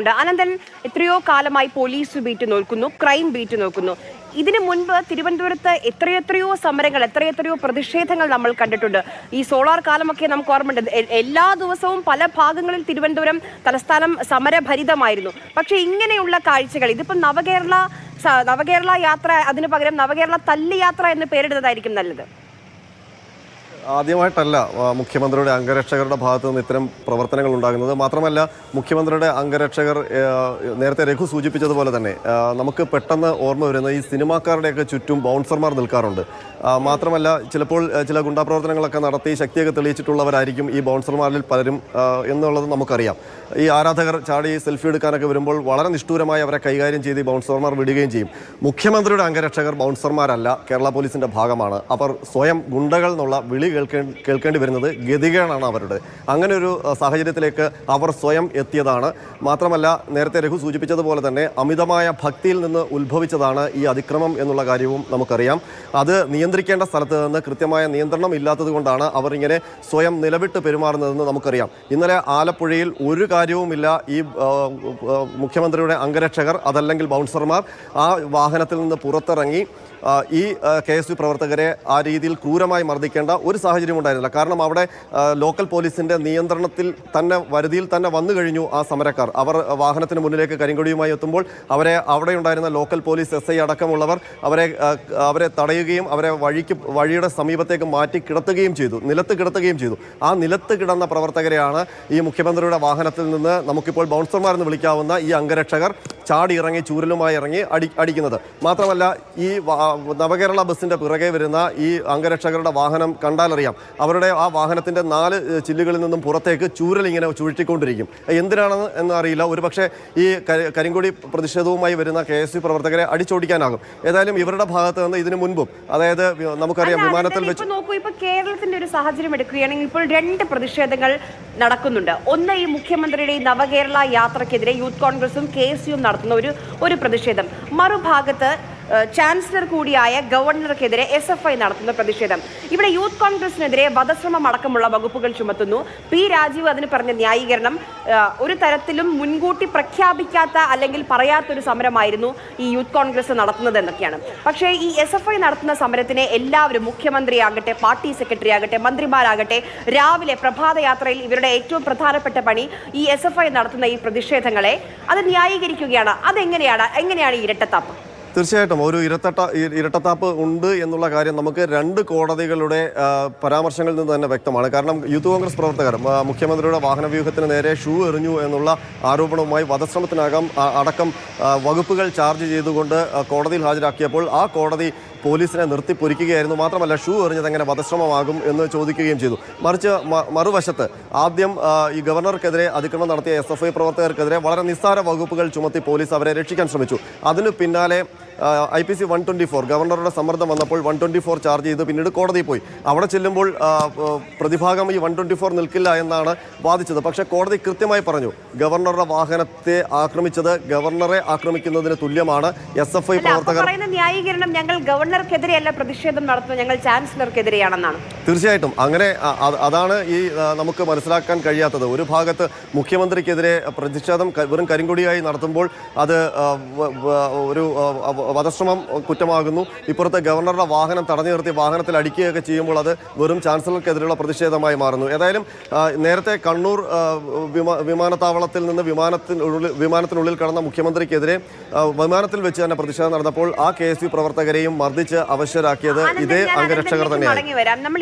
ഉണ്ട്. അനന്തൻ എത്രയോ കാലമായി പോലീസ് ബീറ്റ് നോക്കുന്നു ക്രൈം ബീറ്റ് നോക്കുന്നു. ഇതിനു മുൻപ് തിരുവനന്തപുരത്ത് എത്രയെത്രയോ സമരങ്ങൾ എത്രയെത്രയോ പ്രതിഷേധങ്ങൾ നമ്മൾ കണ്ടിട്ടുണ്ട്. ഈ സോളാർ കാലമൊക്കെ നമുക്ക് ഓർമ്മയുണ്ട്. എല്ലാ ദിവസവും പല ഭാഗങ്ങളിൽ തിരുവനന്തപുരം തലസ്ഥാനം സമരഭരിതമായിരുന്നു. പക്ഷേ ഇങ്ങനെയുള്ള കാഴ്ചകൾ ഇതിപ്പം നവകേരള നവകേരള യാത്ര അതിനു പകരം നവകേരള തല്ല് യാത്ര എന്ന് പേരിടുന്നതായിരിക്കും നല്ലത്. ആദ്യമായിട്ടല്ല മുഖ്യമന്ത്രിയുടെ അംഗരക്ഷകരുടെ ഭാഗത്തു നിന്ന് ഇത്തരം പ്രവർത്തനങ്ങൾ ഉണ്ടാകുന്നത്. മാത്രമല്ല മുഖ്യമന്ത്രിയുടെ അംഗരക്ഷകർ നേരത്തെ രഘു സൂചിപ്പിച്ചതുപോലെ തന്നെ നമുക്ക് പെട്ടെന്ന് ഓർമ്മ വരുന്ന ഈ സിനിമാക്കാരുടെയൊക്കെ ചുറ്റും ബൗൺസർമാർ നിൽക്കാറുണ്ട്. മാത്രമല്ല ചിലപ്പോൾ ചില ഗുണ്ടാപ്രവർത്തനങ്ങളൊക്കെ നടത്തി ശക്തിയൊക്കെ തെളിയിച്ചിട്ടുള്ളവരായിരിക്കും ഈ ബൗൺസർമാരിൽ പലരും എന്നുള്ളത് നമുക്കറിയാം. ഈ ആരാധകർ ചാടി സെൽഫി എടുക്കാനൊക്കെ വരുമ്പോൾ വളരെ നിഷ്ഠൂരമായി അവരെ കൈകാര്യം ചെയ്ത് ബൗൺസർമാർ വിടുകയും ചെയ്യും. മുഖ്യമന്ത്രിയുടെ അംഗരക്ഷകർ ബൗൺസർമാരല്ല കേരള പോലീസിന്റെ ഭാഗമാണ്. അവർ സ്വയം ഗുണ്ടകൾ എന്നുള്ള വിളി കേൾക്കേണ്ടി കേൾക്കേണ്ടി വരുന്നത് ഗതികേടാണ് അവരുടെ. അങ്ങനെ ഒരു സാഹചര്യത്തിലേക്ക് അവർ സ്വയം എത്തിയതാണ്. മാത്രമല്ല നേരത്തെ രഘു സൂചിപ്പിച്ചതുപോലെ തന്നെ അമിതമായ ഭക്തിയിൽ നിന്ന് ഉത്ഭവിച്ചതാണ് ഈ അതിക്രമം എന്നുള്ള കാര്യവും നമുക്കറിയാം. അത് നിയന്ത്രിക്കേണ്ട സ്ഥലത്ത് നിന്ന് കൃത്യമായ നിയന്ത്രണം ഇല്ലാത്തതുകൊണ്ടാണ് അവർ ഇങ്ങനെ സ്വയം നിലവിട്ട് പെരുമാറുന്നതെന്ന് നമുക്കറിയാം. ഇന്നലെ ആലപ്പുഴയിൽ ഒരു കാര്യവുമില്ല. ഈ മുഖ്യമന്ത്രിയുടെ അംഗരക്ഷകർ അതല്ലെങ്കിൽ ബൗൺസർമാർ ആ വാഹനത്തിൽ നിന്ന് പുറത്തിറങ്ങി ഈ കെ എസ് യു പ്രവർത്തകരെ ആ രീതിയിൽ ക്രൂരമായി മർദ്ദിക്കേണ്ട ഒരു സാഹചര്യം ഉണ്ടായിരുന്നില്ല. കാരണം അവിടെ ലോക്കൽ പോലീസിന്റെ നിയന്ത്രണത്തിൽ തന്നെ വരുതിയിൽ തന്നെ വന്നു കഴിഞ്ഞു ആ സമരക്കാർ. അവർ വാഹനത്തിന് മുന്നിലേക്ക് കരിങ്കൊടിയുമായി എത്തുമ്പോൾ അവരെ അവിടെ ഉണ്ടായിരുന്ന ലോക്കൽ പോലീസ് എസ് ഐ അടക്കമുള്ളവർ അവരെ അവരെ തടയുകയും അവരെ വഴിക്ക് വഴിയുടെ സമീപത്തേക്ക് മാറ്റി കിടത്തുകയും ചെയ്തു. നിലത്ത് കിടത്തുകയും ചെയ്തു. ആ നിലത്ത് കിടന്ന പ്രവർത്തകരെയാണ് ഈ മുഖ്യമന്ത്രിയുടെ വാഹനത്തിൽ നിന്ന് നമുക്കിപ്പോൾ ബൗൺസർമാർ എന്ന് വിളിക്കാവുന്ന ഈ അംഗരക്ഷകർ ചാടി ഇറങ്ങി ചൂരലുമായി ഇറങ്ങി അടി അടിക്കുന്നത്. മാത്രമല്ല ഈ നവകേരള ബസ്സിന്റെ പിറകെ വരുന്ന ഈ അംഗരക്ഷകരുടെ വാഹനം കണ്ടാലറിയാം. അവരുടെ ആ വാഹനത്തിന്റെ നാല് ചില്ലുകളിൽ നിന്നും പുറത്തേക്ക് ചൂരൽ ഇങ്ങനെ ചുഴറ്റിക്കൊണ്ടിരിക്കും. എന്തിനാണെന്ന് എന്നറിയില്ല ഒരുപക്ഷെ ഈ കരി- കരിങ്കൊടി പ്രതിഷേധവുമായി വരുന്ന കെ എസ് യു പ്രവർത്തകരെ അടിച്ചോടിക്കാനാകും. ഏതായാലും ഇവരുടെ ഭാഗത്ത് നിന്ന് ഇതിനു മുൻപും അതായത് നമുക്കറിയാം വിമാനത്തിൽ വെച്ച് നോക്കൂ ഇപ്പോൾ കേരളത്തിന്റെ ഒരു സാഹചര്യം എടുക്കുകയാണെങ്കിൽ ഇപ്പോൾ രണ്ട് പ്രതിഷേധങ്ങൾ നടക്കുന്നുണ്ട്. ഒന്ന് ഈ മുഖ്യമന്ത്രിയുടെ നവകേരള യാത്രക്കെതിരെ യൂത്ത് കോൺഗ്രസും കെ എസ് യുവും നടത്തുന്ന ഒരു ഒരു പ്രതിഷേധം. മറുഭാഗത്ത് ചാൻസലർ കൂടിയായ ഗവർണർക്കെതിരെ എസ് എഫ് ഐ നടത്തുന്ന പ്രതിഷേധം. ഇവിടെ യൂത്ത് കോൺഗ്രസിനെതിരെ വധശ്രമം അടക്കമുള്ള വകുപ്പുകൾ ചുമത്തുന്നു. പി രാജീവ് അതിന് പറഞ്ഞ ന്യായീകരണം ഒരു തരത്തിലും മുൻകൂട്ടി പ്രഖ്യാപിക്കാത്ത അല്ലെങ്കിൽ പറയാത്തൊരു സമരമായിരുന്നു ഈ യൂത്ത് കോൺഗ്രസ് നടത്തുന്നത് എന്നൊക്കെയാണ് പക്ഷേ ഈ എസ് എഫ് ഐ നടത്തുന്ന സമരത്തിനെ എല്ലാവരും മുഖ്യമന്ത്രിയാകട്ടെ പാർട്ടി സെക്രട്ടറി ആകട്ടെ മന്ത്രിമാരാകട്ടെ രാവിലെ പ്രഭാതയാത്രയിൽ ഇവരുടെ ഏറ്റവും പ്രധാനപ്പെട്ട പണി ഈ എസ് എഫ് ഐ നടത്തുന്ന ഈ പ്രതിഷേധങ്ങളെ അത് ന്യായീകരിക്കുകയാണ്. അതെങ്ങനെയാണ്? എങ്ങനെയാണ് ഇരട്ടത്താപ്പ്? തീർച്ചയായിട്ടും ഒരു ഇരട്ടട്ട ഇരട്ടത്താപ്പ് ഉണ്ട് എന്നുള്ള കാര്യം നമുക്ക് രണ്ട് കോടതികളുടെ പരാമർശങ്ങളിൽ നിന്ന് തന്നെ വ്യക്തമാണ്. കാരണം യൂത്ത് കോൺഗ്രസ് പ്രവർത്തകർ മുഖ്യമന്ത്രിയുടെ വാഹനവ്യൂഹത്തിന് നേരെ ഷൂ എറിഞ്ഞു എന്നുള്ള ആരോപണവുമായി വധശ്രമത്തിനകം അടക്കം വകുപ്പുകൾ ചാർജ് ചെയ്തുകൊണ്ട് കോടതിയിൽ ഹാജരാക്കിയപ്പോൾ ആ കോടതി പോലീസിനെ നിർത്തി പൊരിക്കുകയായിരുന്നു. മാത്രമല്ല ഷൂ എറിഞ്ഞത് എങ്ങനെ വധശ്രമമാകും എന്ന് ചോദിക്കുകയും ചെയ്തു. മറിച്ച് മറുവശത്ത് ആദ്യം ഈ ഗവർണർക്കെതിരെ അതിക്രമം നടത്തിയ എസ് പ്രവർത്തകർക്കെതിരെ വളരെ നിസ്സാര വകുപ്പുകൾ ചുമത്തി പോലീസ് അവരെ രക്ഷിക്കാൻ ശ്രമിച്ചു. അതിനു പിന്നാലെ I P C one twenty four. ഗവർണറുടെ സമ്മർദ്ദം വന്നപ്പോൾ വൺ ട്വന്റി ഫോർ ചാർജ് ചെയ്ത് പിന്നീട് കോടതിയിൽ പോയി. അവിടെ ചെല്ലുമ്പോൾ പ്രതിഭാഗം ഈ വൺ ട്വന്റി ഫോർ നിൽക്കില്ല എന്നാണ് വാദിച്ചത്. പക്ഷേ കോടതി കൃത്യമായി പറഞ്ഞു ഗവർണറുടെ വാഹനത്തെ ആക്രമിച്ചത് ഗവർണറെ ആക്രമിക്കുന്നതിന് തുല്യമാണ് എസ് എഫ് ഐ പ്രവർത്തകർ. ന്യായീകരണം ഞങ്ങൾ ഗവർണർക്കെതിരെയല്ല പ്രതിഷേധം നടത്തുന്നത് ഞങ്ങൾ ചാൻസലർക്കെതിരെയാണെന്നാണ്. തീർച്ചയായിട്ടും. അങ്ങനെ അതാണ് ഈ നമുക്ക് മനസ്സിലാക്കാൻ കഴിയാത്തത്. ഒരു ഭാഗത്ത് മുഖ്യമന്ത്രിക്കെതിരെ പ്രതിഷേധം വെറും കരിങ്കൊടിയായി നടത്തുമ്പോൾ അത് ഒരു വധശ്രമം കുറ്റമാകുന്നു. ഇപ്പുറത്ത് ഗവർണറുടെ വാഹനം തടഞ്ഞു നിർത്തി വാഹനത്തിൽ അടിക്കുകയൊക്കെ ചെയ്യുമ്പോൾ അത് വെറും ചാൻസലർക്കെതിരെയുള്ള പ്രതിഷേധമായി മാറുന്നു. ഏതായാലും നേരത്തെ കണ്ണൂർ വിമാനത്താവളത്തിൽ നിന്ന് വിമാനത്തിനുള്ളിൽ വിമാനത്തിനുള്ളിൽ കടന്ന മുഖ്യമന്ത്രിക്കെതിരെ വിമാനത്തിൽ വെച്ച് തന്നെ പ്രതിഷേധം നടന്നപ്പോൾ ആ കെ പ്രവർത്തകരെയും മർദ്ദിച്ച് അവശ്യരാക്കിയത് ഇതേ അംഗരക്ഷകർ തന്നെയാണ്.